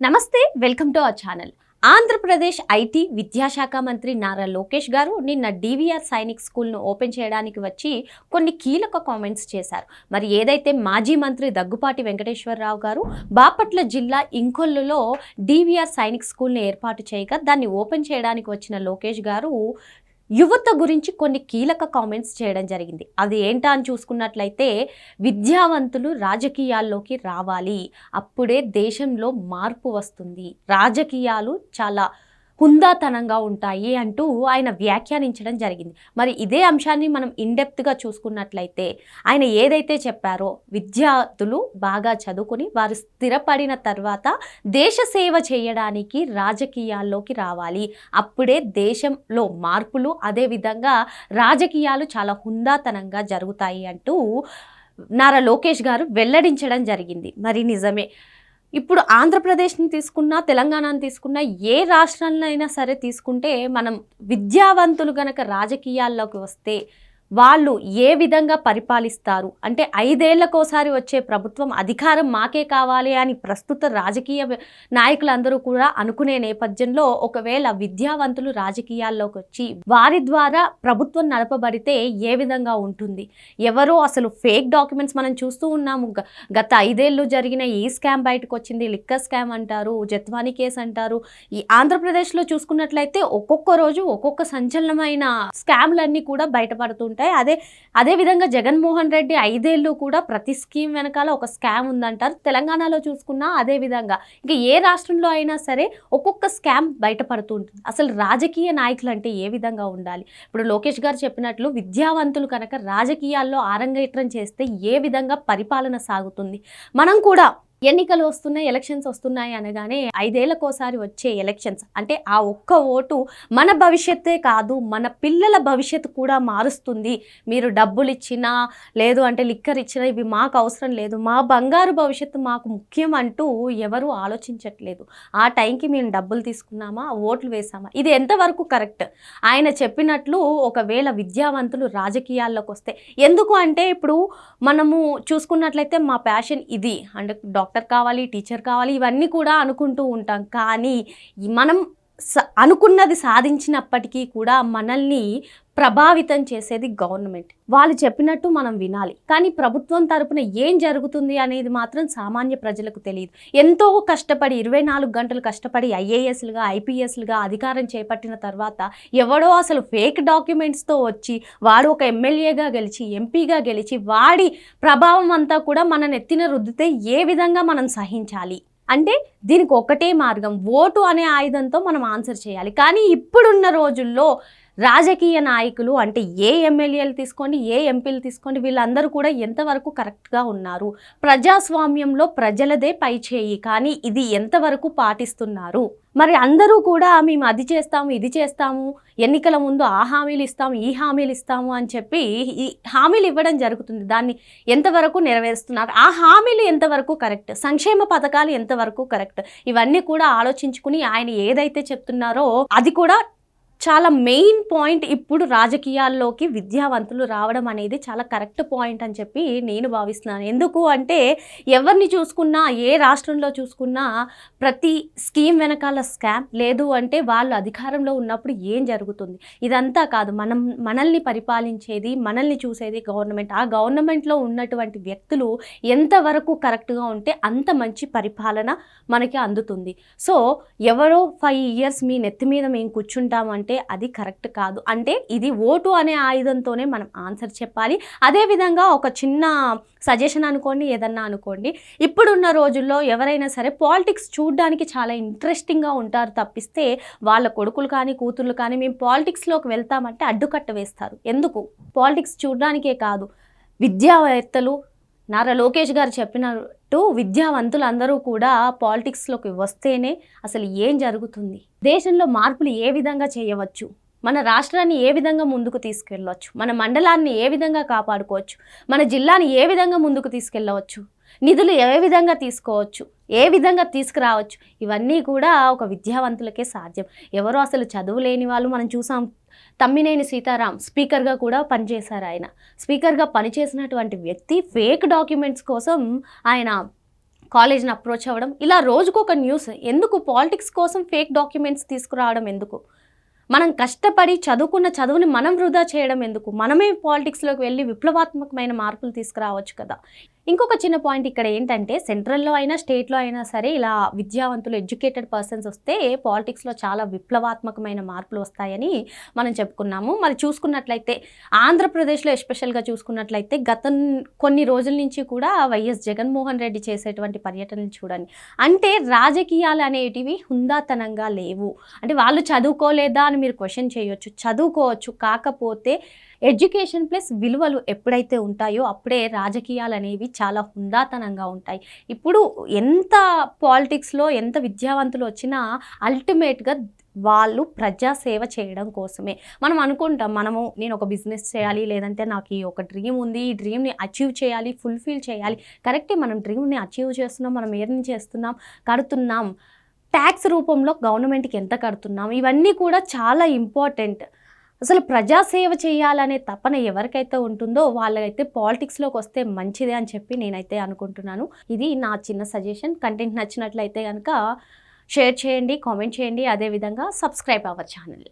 నమస్తే welcome to our channel. Andhra Pradesh IT విద్యాశాఖ మంత్రి నారా లోకేష్ గారు నిన్న డివిఆర్ సైనిక్ స్కూల్ను ఓపెన్ చేయడానికి వచ్చి కొన్ని కీలక కామెంట్స్ చేశారు. మరి ఏదైతే మాజీ మంత్రి దగ్గుపాటి వెంకటేశ్వరరావు గారు బాపట్ల జిల్లా ఇంకొల్లులో డివిఆర్ సైనిక్ స్కూల్ని ఏర్పాటు చేయగా దాన్ని ఓపెన్ చేయడానికి వచ్చిన లోకేష్ గారు యువత గురించి కొన్ని కీలక కామెంట్స్ చేయడం జరిగింది. అది ఏంటా అని చూసుకున్నట్లయితే విద్యావంతులు రాజకీయాల్లోకి రావాలి. అప్పుడే దేశంలో మార్పు వస్తుంది. రాజకీయాలు చాలా హుందాతనంగా ఉంటాయి అంటూ ఆయన వ్యాఖ్యానించడం జరిగింది. మరి ఇదే అంశాన్ని మనం ఇండెప్త్గా చూసుకున్నట్లయితే ఆయన ఏదైతే చెప్పారో విద్యార్థులు బాగా చదువుకుని వారు స్థిరపడిన తర్వాత దేశ సేవ చేయడానికి రాజకీయాల్లోకి రావాలి. అప్పుడే దేశంలో మార్పులు అదేవిధంగా రాజకీయాలు చాలా హుందాతనంగా జరుగుతాయి అంటూ నారా లోకేష్ గారు వెల్లడించడం జరిగింది. మరి నిజమే. ఇప్పుడు ఆంధ్రప్రదేశ్ని తీసుకున్నా తెలంగాణని తీసుకున్నా ఏ రాష్ట్రాలైనా సరే తీసుకుంటే మనం విద్యావంతులు గనక రాజకీయాల్లోకి వస్తే వాళ్ళు ఏ విధంగా పరిపాలిస్తారు? అంటే ఐదేళ్ళకోసారి వచ్చే ప్రభుత్వం అధికారం మాకే కావాలి అని ప్రస్తుత రాజకీయ నాయకులందరూ కూడా అనుకునే నేపథ్యంలో ఒకవేళ విద్యావంతులు రాజకీయాల్లోకి వచ్చి వారి ద్వారా ప్రభుత్వం నడపబడితే ఏ విధంగా ఉంటుంది? ఎవరో అసలు ఫేక్ డాక్యుమెంట్స్ మనం చూస్తూ ఉన్నాము. గత ఐదేళ్ళు జరిగిన ఈ స్కామ్ బయటకు వచ్చింది. లిక్కర్ స్కామ్ అంటారు జత్వానీ కేసు అంటారు. ఈ ఆంధ్రప్రదేశ్లో చూసుకున్నట్లయితే ఒక్కొక్క రోజు ఒక్కొక్క సంచలనమైన స్కామ్లన్నీ కూడా బయటపడుతుంటాయి అదే అదే విధంగా జగన్మోహన్ రెడ్డి ఐదేళ్ళు కూడా ప్రతి స్కీమ్ వెనకాల ఒక స్కామ్ ఉందంటారు. తెలంగాణలో చూసుకున్నా అదే విధంగా. ఇంకా ఏ రాష్ట్రంలో అయినా సరే ఒక్కొక్క స్కామ్ బయటపడుతూ ఉంటుంది. అసలు రాజకీయ నాయకులు అంటే ఏ విధంగా ఉండాలి? ఇప్పుడు లోకేష్ గారు చెప్పినట్లు విద్యావంతులు కనుక రాజకీయాల్లో ఆరంగేట్రం చేస్తే ఏ విధంగా పరిపాలన సాగుతుంది? మనం కూడా ఎన్నికలు వస్తున్నాయి ఎలక్షన్స్ వస్తున్నాయి అనగానే ఐదేళ్ళకోసారి వచ్చే ఎలక్షన్స్. అంటే ఆ ఒక్క ఓటు మన భవిష్యత్తే కాదు మన పిల్లల భవిష్యత్తు కూడా మారుస్తుంది. మీరు డబ్బులు ఇచ్చినా లేదు అంటే లిక్కర్ ఇచ్చినా ఇవి మాకు అవసరం లేదు. మా బంగారు భవిష్యత్తు మాకు ముఖ్యం అంటూ ఎవరు ఆలోచించట్లేదు. ఆ టైంకి మేము డబ్బులు తీసుకున్నామా ఓట్లు వేసామా ఇది ఎంతవరకు కరెక్ట్? ఆయన చెప్పినట్లు ఒకవేళ విద్యావంతులు రాజకీయాల్లోకి వస్తే ఎందుకు అంటే ఇప్పుడు మనము చూసుకున్నట్లయితే మా ప్యాషన్ ఇది. అంటే డాక్టర్ డాక్టర్ కావాలి టీచర్ కావాలి ఇవన్నీ కూడా అనుకుంటూ ఉంటాం. కానీ మనం అనుకున్నది సాధించినప్పటికీ కూడా మనల్ని ప్రభావితం చేసేది గవర్నమెంట్. వాళ్ళు చెప్పినట్టు మనం వినాలి. కానీ ప్రభుత్వం తరపున ఏం జరుగుతుంది అనేది మాత్రం సామాన్య ప్రజలకు తెలియదు. ఎంతో కష్టపడి ఇరవై నాలుగు గంటలు కష్టపడి ఐఏఎస్లుగా ఐపీఎస్లుగా అధికారం చేపట్టిన తర్వాత ఎవడో అసలు ఫేక్ డాక్యుమెంట్స్తో వచ్చి వాడు ఒక ఎమ్మెల్యేగా గెలిచి ఎంపీగా గెలిచి వాడి ప్రభావం అంతా కూడా మన నెత్తిన రుద్దితే ఏ విధంగా మనం సహించాలి? అంటే దీనికి ఒకటే మార్గం. ఓటు అనే ఆయుధంతో మనం ఆన్సర్ చేయాలి. కానీ ఇప్పుడున్న రోజుల్లో రాజకీయ నాయకులు అంటే ఏ ఎమ్మెల్యేలు తీసుకోండి ఏ ఎంపీలు తీసుకోండి వీళ్ళందరూ కూడా ఎంతవరకు కరెక్ట్గా ఉన్నారు? ప్రజాస్వామ్యంలో ప్రజలదే పై చేయి కానీ ఇది ఎంతవరకు పాటిస్తున్నారు? మరి అందరూ కూడా మేము అది చేస్తాము ఇది చేస్తాము ఎన్నికల ముందు ఆ హామీలు ఇస్తాము ఈ హామీలు ఇస్తాము అని చెప్పి ఈ హామీలు ఇవ్వడం జరుగుతుంది. దాన్ని ఎంతవరకు నెరవేరుస్తున్నారు? ఆ హామీలు ఎంతవరకు కరెక్ట్? సంక్షేమ పథకాలు ఎంతవరకు కరెక్ట్? ఇవన్నీ కూడా ఆలోచించుకుని ఆయన ఏదైతే చెప్తున్నారో అది కూడా చాలా మెయిన్ పాయింట్ ఇప్పుడు రాజకీయాల్లోకి విద్యావంతులు రావడం అనేది చాలా కరెక్ట్ పాయింట్ అని చెప్పి నేను భావిస్తున్నాను. ఎందుకు అంటే ఎవరిని చూసుకున్నా ఏ రాష్ట్రంలో చూసుకున్నా ప్రతి స్కీమ్ వెనకాల స్కామ్ లేదు అంటే వాళ్ళు అధికారంలో ఉన్నప్పుడు ఏం జరుగుతుంది? ఇదంతా కాదు. మనం మనల్ని పరిపాలించేది మనల్ని చూసేది గవర్నమెంట్. ఆ గవర్నమెంట్లో ఉన్నటువంటి వ్యక్తులు ఎంతవరకు కరెక్ట్గా ఉంటే అంత మంచి పరిపాలన మనకి అందుతుంది. సో ఎవరో ఫైవ్ ఇయర్స్ మీ నెత్తి మీద మేము కూర్చుంటామంటే అది కరెక్ట్ కాదు. అంటే ఇది ఓటు అనే ఆయుధంతోనే మనం ఆన్సర్ చెప్పాలి. అదేవిధంగా ఒక చిన్న సజెషన్ అనుకోండి ఏదన్నా అనుకోండి. ఇప్పుడున్న రోజుల్లో ఎవరైనా సరే పాలిటిక్స్ చూడడానికి చాలా ఇంట్రెస్టింగ్గా ఉంటారు తప్పిస్తే వాళ్ళ కొడుకులు కానీ కూతుర్లు కానీ మేము పాలిటిక్స్లోకి వెళ్తామంటే అడ్డుకట్ట వేస్తారు. ఎందుకు? పాలిటిక్స్ చూడడానికే కాదు. విద్యావేత్తలు నారా లోకేష్ గారు చెప్పినట్టు విద్యావంతులందరూ కూడా పాలిటిక్స్లోకి వస్తేనే అసలు ఏం జరుగుతుంది? దేశంలో మార్పులు ఏ విధంగా చేయవచ్చు? మన రాష్ట్రాన్ని ఏ విధంగా ముందుకు తీసుకెళ్ళవచ్చు మన మండలాన్ని ఏ విధంగా కాపాడుకోవచ్చు? మన జిల్లాని ఏ విధంగా ముందుకు తీసుకెళ్ళవచ్చు? నిధులు ఏ విధంగా తీసుకోవచ్చు ఏ విధంగా తీసుకురావచ్చు ఇవన్నీ కూడా ఒక విద్యావంతులకే సాధ్యం. ఎవరో అసలు చదువు లేని వాళ్ళు మనం చూసాం తమ్మినేని సీతారాం స్పీకర్గా కూడా పనిచేశారు ఆయన. స్పీకర్గా పనిచేసినటువంటి వ్యక్తి ఫేక్ డాక్యుమెంట్స్ కోసం ఆయన కాలేజ్ని అప్రోచ్ అవ్వడం ఇలా రోజుకు ఒక న్యూస్. ఎందుకు? పాలిటిక్స్ కోసం ఫేక్ డాక్యుమెంట్స్ తీసుకురావడం ఎందుకు? మనం కష్టపడి చదువుకున్న చదువుని మనం వృధా చేయడం ఎందుకు? మనమే పాలిటిక్స్లోకి వెళ్ళి విప్లవాత్మకమైన మార్పులు తీసుకురావచ్చు కదా. ఇంకొక చిన్న పాయింట్ ఇక్కడ ఏంటంటే సెంట్రల్లో అయినా స్టేట్లో అయినా సరే ఇలా విద్యావంతులు ఎడ్యుకేటెడ్ పర్సన్స్ వస్తే పాలిటిక్స్లో చాలా విప్లవాత్మకమైన మార్పులు వస్తాయని మనం చెప్పుకున్నాము. మరి చూసుకున్నట్లయితే ఆంధ్రప్రదేశ్లో ఎస్పెషల్గా చూసుకున్నట్లయితే గత కొన్ని రోజుల నుంచి కూడా వైఎస్ జగన్మోహన్ రెడ్డి చేసేటువంటి పర్యటనలు చూడండి. అంటే రాజకీయాలు అనేటివి హుందాతనంగా లేవు. అంటే వాళ్ళు చదువుకోలేదా అని మీరు క్వశ్చన్ చేయొచ్చు. చదువుకోవచ్చు. కాకపోతే ఎడ్యుకేషన్ ప్లస్ విలువలు ఎప్పుడైతే ఉంటాయో అప్పుడే రాజకీయాలు అనేవి చాలా హుందాతనంగా ఉంటాయి. ఇప్పుడు ఎంత పాలిటిక్స్లో ఎంత విద్యావంతులు వచ్చినా అల్టిమేట్గా వాళ్ళు ప్రజాసేవ చేయడం కోసమే. మనం అనుకుంటాం మనము నేను ఒక బిజినెస్ చేయాలి లేదంటే నాకు ఈ ఒక డ్రీమ్ ఉంది ఈ డ్రీమ్ని అచీవ్ చేయాలి ఫుల్ఫిల్ చేయాలి. కరెక్టే మనం డ్రీమ్ని అచీవ్ చేస్తున్నాం మనం ఎర్న్ చేస్తున్నాం కడుతున్నాం. ట్యాక్స్ రూపంలో గవర్నమెంట్కి ఎంత కడుతున్నాం? ఇవన్నీ కూడా చాలా ఇంపార్టెంట్ అసలు ప్రజాసేవ చేయాలనే తపన ఎవరికైతే ఉంటుందో వాళ్ళైతే పాలిటిక్స్లోకి వస్తే మంచిదే అని చెప్పి నేనైతే అనుకుంటున్నాను. ఇది నా చిన్న సజెషన్. కంటెంట్ నచ్చినట్లయితే కనుక షేర్ చేయండి కామెంట్ చేయండి. అదేవిధంగా సబ్స్క్రైబ్ అవ్వర్ ఛానల్.